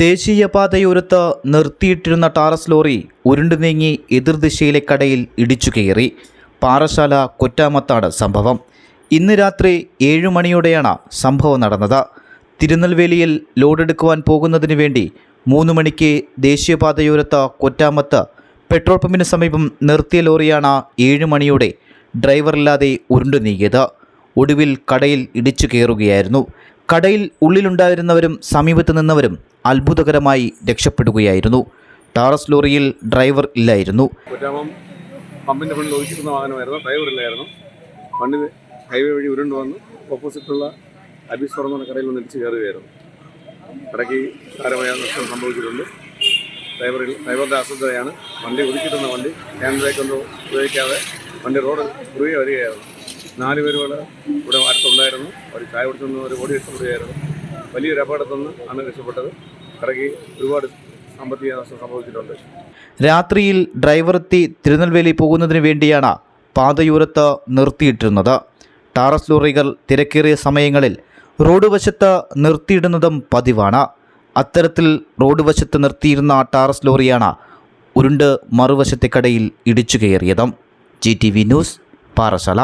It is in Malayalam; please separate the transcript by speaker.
Speaker 1: ദേശീയപാതയോരത്ത് നിർത്തിയിട്ടിരുന്ന ടാറസ് ലോറി ഉരുണ്ടു നീങ്ങി എതിർദിശയിലെ കടയിൽ ഇടിച്ചു കയറി. പാറശാല കൊറ്റാമത്താണ് സംഭവം. ഇന്ന് രാത്രി ഏഴു മണിയോടെയാണ് സംഭവം നടന്നത്. തിരുനെൽവേലിയിൽ ലോഡെടുക്കുവാൻ പോകുന്നതിന് വേണ്ടി മൂന്ന് മണിക്ക് ദേശീയപാതയോരത്ത് കൊറ്റാമത്ത് പെട്രോൾ പമ്പിന് സമീപം നിർത്തിയ ലോറിയാണ് ഏഴു മണിയോടെ ഡ്രൈവറില്ലാതെ ഉരുണ്ടു നീങ്ങിയത്. ഒടുവിൽ കടയിൽ ഇടിച്ചു കയറുകയായിരുന്നു. കടയിൽ ഉള്ളിലുണ്ടായിരുന്നവരും സമീപത്ത് നിന്നവരും അത്ഭുതകരമായി രക്ഷപ്പെടുകയായിരുന്നു. ടാറസ് ലോറിയിൽ ഡ്രൈവർ ഇല്ലായിരുന്നു.
Speaker 2: പമ്പിന്റെ ഫ്രണ്ടിൽ ഒഴിച്ചിരുന്ന വാഹനമായിരുന്നു. ഡ്രൈവറില്ലായിരുന്നു വണ്ടി ഹൈവേ വഴി ഉരുണ്ട് വന്ന് ഓപ്പോസിറ്റുള്ള അബീസ് തുറന്ന കടയിൽ നിന്ന് ഇടിച്ച് കയറുകയായിരുന്നു. കടയ്ക്ക് സാരമായ നഷ്ടം സംഭവിച്ചിട്ടുണ്ട്. ഡ്രൈവറിൽ ഡ്രൈവറുടെ അസ്വസ്ഥതയാണ് വണ്ടി ഒതുക്കിയിരുന്ന വണ്ടി ഹാൻഡ് ബ്രേക്ക് ഒന്നും ഉപയോഗിക്കാതെ വണ്ടി റോഡ് കുറുകെ വരികയായിരുന്നു. നാല് പേരുകൾ ഇവിടെ അടുത്തുണ്ടായിരുന്നു. അവർ ചായ കുടിച്ചൊന്ന് ഒരു ഓടി രക്ഷപ്പെടുകയായിരുന്നു വലിയൊരു അപകടത്തിൽ നിന്ന് ആണ് രക്ഷപ്പെട്ടത് കറക്കി ഒരുപാട് സാമ്പത്തിക നഷ്ടം സംഭവിച്ചിട്ടുണ്ട്.
Speaker 1: രാത്രിയിൽ ഡ്രൈവർ എത്തി തിരുനെൽവേലി പോകുന്നതിന് വേണ്ടിയാണ് പാതയൂരത്ത് നിർത്തിയിട്ടിരുന്നത്. ടാറസ് ലോറികൾ തിരക്കേറിയ സമയങ്ങളിൽ റോഡ് വശത്ത് നിർത്തിയിടുന്നതും പതിവാണ്. അത്തരത്തിൽ റോഡ് വശത്ത് നിർത്തിയിരുന്ന ടാറസ് ലോറിയാണ് ഉരുണ്ട് മറുവശത്തെ കടയിൽ ഇടിച്ചു കയറിയതും. G T V news Parassala